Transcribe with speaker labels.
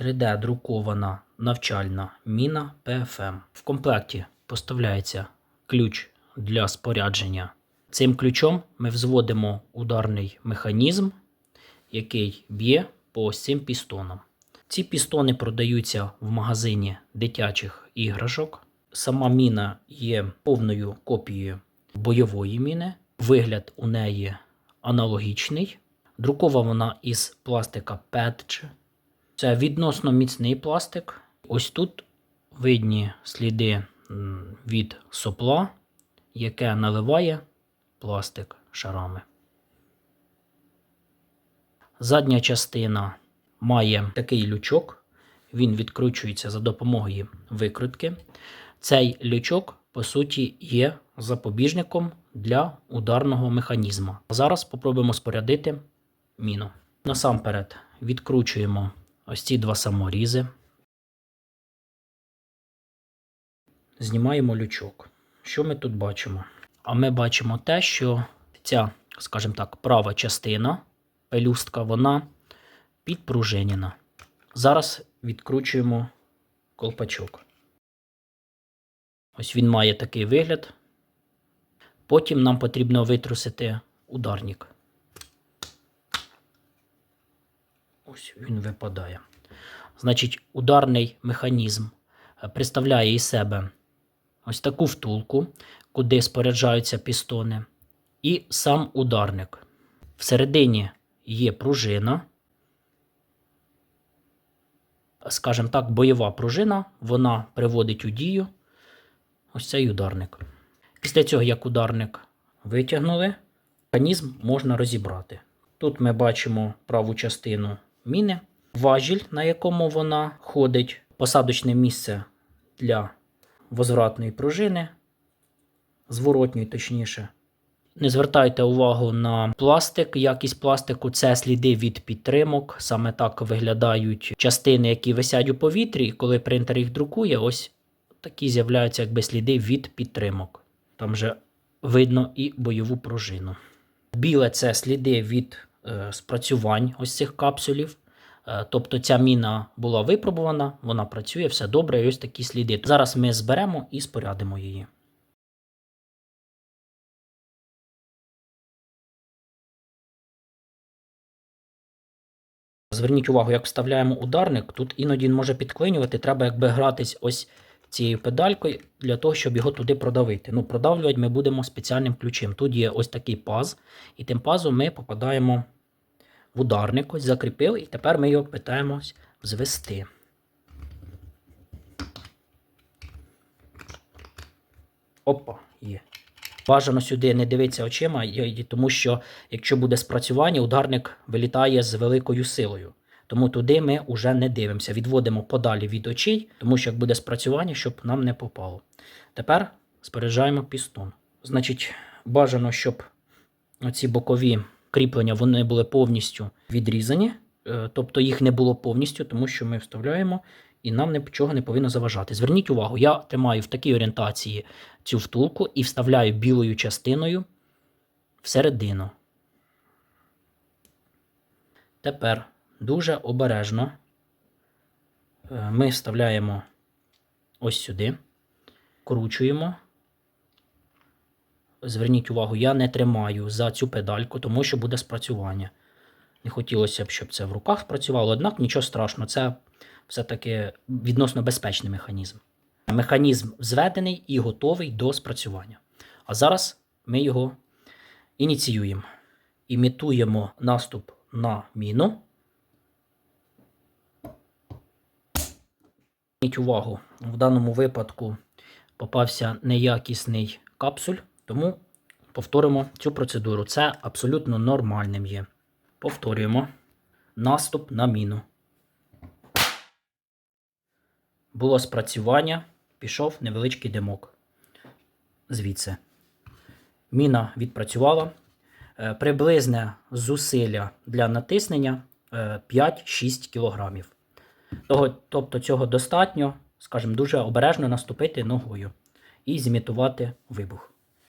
Speaker 1: 3D-друкована навчальна міна ПФМ. В комплекті поставляється ключ для спорядження. Цим ключом ми взводимо ударний механізм, який б'є по ось цим пістонам. Ці пістони продаються в магазині дитячих іграшок. Сама міна є повною копією бойової міни. Вигляд у неї аналогічний. Друкована вона із пластика PETG. Це відносно міцний пластик. Ось тут видні сліди від сопла, яке наливає пластик шарами. Задня частина має такий лючок. Він відкручується за допомогою викрутки. Цей лючок, по суті, є запобіжником для ударного механізму. Зараз спробуємо спорядити міну. Насамперед відкручуємо ось ці два саморізи. Знімаємо лючок. Що ми тут бачимо? А ми бачимо те, що ця, скажімо так, права частина пелюстка, вона підпружинена. Зараз відкручуємо колпачок. Ось він має такий вигляд. Потім нам потрібно витрусити ударник. Ось він випадає. Значить, ударний механізм е, представляє із себе ось таку втулку, куди споряджаються пістони, і сам ударник. Всередині є пружина. Скажімо так, бойова пружина, вона приводить у дію ось цей ударник. Після цього, як ударник витягнули, механізм можна розібрати. Тут ми бачимо праву частину міни, важіль, на якому вона ходить, посадочне місце для возвратної пружини, зворотньої, точніше. Не звертайте увагу на пластик. Якість пластику це сліди від підтримок. Саме так виглядають частини, які висять у повітрі, і коли принтер їх друкує, ось такі з'являються якби сліди від підтримок. Там же видно і бойову пружину. Біле це сліди від е, спрацювань ось цих капсулів. Е, тобто ця міна була випробувана, вона працює, все добре, і ось такі сліди. Зараз ми зберемо і спорядимо її. Зверніть увагу, як вставляємо ударник, тут іноді він може підклинювати, треба якби гратись ось цією педалькою для того, щоб його туди продавити. Ну, продавлювати ми будемо спеціальним ключем. Тут є ось такий паз, і тим пазом ми попадаємо в ударник, ось закріпили, і тепер ми його питаємось звести. Опа, є. Бажано сюди не дивитися очима, тому що якщо буде спрацювання, ударник вилітає з великою силою. Тому туди ми вже не дивимося. Відводимо подалі від очей, тому що як буде спрацювання, щоб нам не попало. Тепер споряджаємо пістон. Значить, бажано, щоб ці бокові кріплення вони були повністю відрізані, е, тобто їх не було повністю, тому що ми вставляємо і нам нічого не повинно заважати. Зверніть увагу, я тримаю в такій орієнтації цю втулку і вставляю білою частиною всередину. Тепер дуже обережно е, ми вставляємо ось сюди, кручуємо. Зверніть увагу, я не тримаю за цю педальку, тому що буде спрацювання. Не хотілося б, щоб це в руках спрацювало, однак нічого страшного, це все-таки відносно безпечний механізм. Механізм зведений і готовий до спрацювання. А зараз ми його ініціюємо. Імітуємо наступ на міну. Зверніть увагу, в даному випадку попався неякісний капсуль, тому повторимо цю процедуру. Це абсолютно нормальним є. Повторюємо наступ на міну. Було спрацювання, пішов невеличкий димок. Звідси. Міна відпрацювала. Е, Приблизне зусилля для натиснення е, 5-6 кг. Тобто цього достатньо, скажімо, дуже обережно наступити ногою і зімітувати вибух.